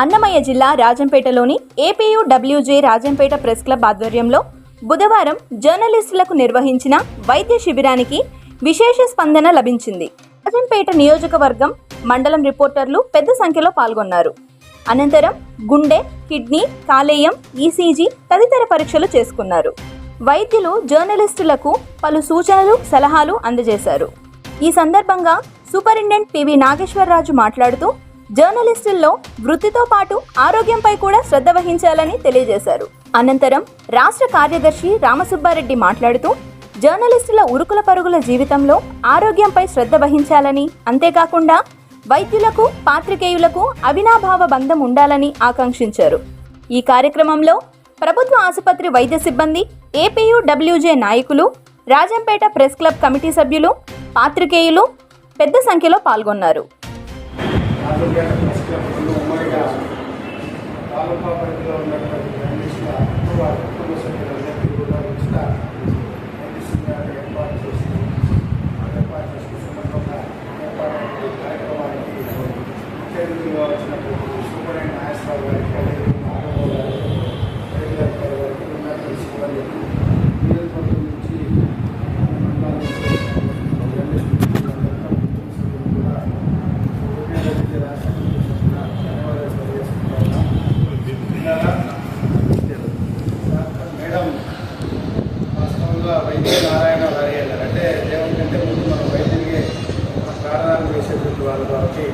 అన్నమయ్య జిల్లా రాజంపేటలోని A P U W J Rajampet press club ఆధ్వర్యంలో బుధవారం జర్నలిస్టులకు నిర్వహించిన వైద్య శిబిరానికి విశేష స్పందన లభించింది. రాజంపేట నియోజకవర్గం మండలం రిపోర్టర్లు పెద్ద సంఖ్యలో పాల్గొన్నారు. అనంతరం గుండె కిడ్నీ కాలేయం ఈసీజీ తదితర పరీక్షలు చేసుకున్నారు. వైద్యులు జర్నలిస్టులకు పలు సూచనలు సలహాలు అందజేశారు. ఈ సందర్భంగా సూపరింటెండెంట్ పివి నాగేశ్వరరాజు మాట్లాడుతూ జర్నలిస్టుల్లో వృత్తితో పాటు ఆరోగ్యంపై కూడా శ్రద్ధ వహించాలని తెలియజేశారు. అనంతరం రాష్ట్ర కార్యదర్శి రామసుబ్బారెడ్డి మాట్లాడుతూ జర్నలిస్టుల ఉరుకుల పరుగుల జీవితంలో ఆరోగ్యంపై శ్రద్ధ వహించాలని అంతేకాకుండా వైద్యులకు పాత్రికేయులకు అవినాభావ బంధం ఉండాలని ఆకాంక్షించారు. ఈ కార్యక్రమంలో ప్రభుత్వ ఆసుపత్రి వైద్య సిబ్బంది ఏపీయూడబ్ల్యూజే నాయకులు రాజంపేట ప్రెస్ క్లబ్ కమిటీ సభ్యులు పాత్రికేయులు పెద్ద సంఖ్యలో పాల్గొన్నారు. ఆరోగ్య ప్రెస్ క్లబ్లు ఉమ్మడిగా తాలూకా పరిధిలో ఉన్నటువంటి జర్నలిస్టుల కుటుంబ కుటుంబ సభ్యులందరికీ కూడా ఉచిత వైద్య ఏర్పాటు చేసి ఏర్పాటు చేసిన సందర్భంగా ఏర్పాటు కార్యక్రమానికి ముఖ్య అతిథిగా వచ్చినటువంటి సూపరింటెండెంట్ నాగేశ్వరరావు గారికి అదేవిధంగా ఆరోగ్య గారికి వైద్యుల గారి వారికి ఉన్నటువంటి సిబ్బందికి నియోజకవర్గం నుంచి మండలాల నుంచి జర్నలిస్టులు కూడా మేడం వాస్తవంగా వైద్య నారాయణ వారియర్ అంటే ఏమంటే ముందు మనం వైద్యుడికి కారణాలు వేసేటువంటి వాళ్ళు కాబట్టి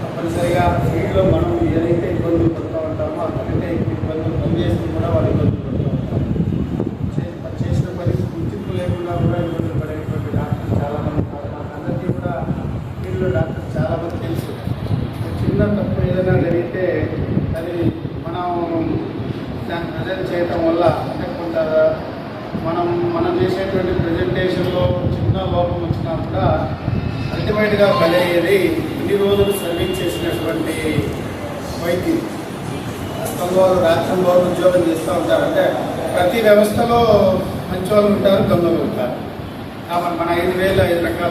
తప్పనిసరిగా ఫీల్డ్లో మనం ఏదైతే ఇబ్బందులు పడుతూ ఉంటామో అంతకంటే ఎక్కువ పని పనిచేస్తూ కూడా వాళ్ళు ఇబ్బందులు పడుతూ ఉంటారు. చేసిన పని గుర్తింపు లేకుండా కూడా ఇబ్బందులు పడేటువంటి డాక్టర్లు చాలామంది ఉన్నారు. మాకందరికీ కూడా ఫీల్డ్లో డాక్టర్లు చాలామంది తెలుసు. ఒక చిన్న తప్పు ఏదైనా జరిగితే అది మనం దాన్ని ప్రజెంట్ చేయటం వల్ల అంటే కొంత మనం మనం చేసేటువంటి ప్రజెంటేషన్లో చిన్న లోపం వచ్చినా కూడా అల్టిమేట్గా బలయ్యేది ఇన్ని రోజులు సర్వీస్ చేసినటువంటి వైద్యులు. వారు రాష్ట్రం రాష్ట్రంలో ఉద్యోగం చేస్తూ ఉంటారు. అంటే ప్రతి వ్యవస్థలో మంచి వాళ్ళు ఉంటారు దొంగలు ఉంటారు. కాబట్టి మన ఐదు వేల ఐదు రకాల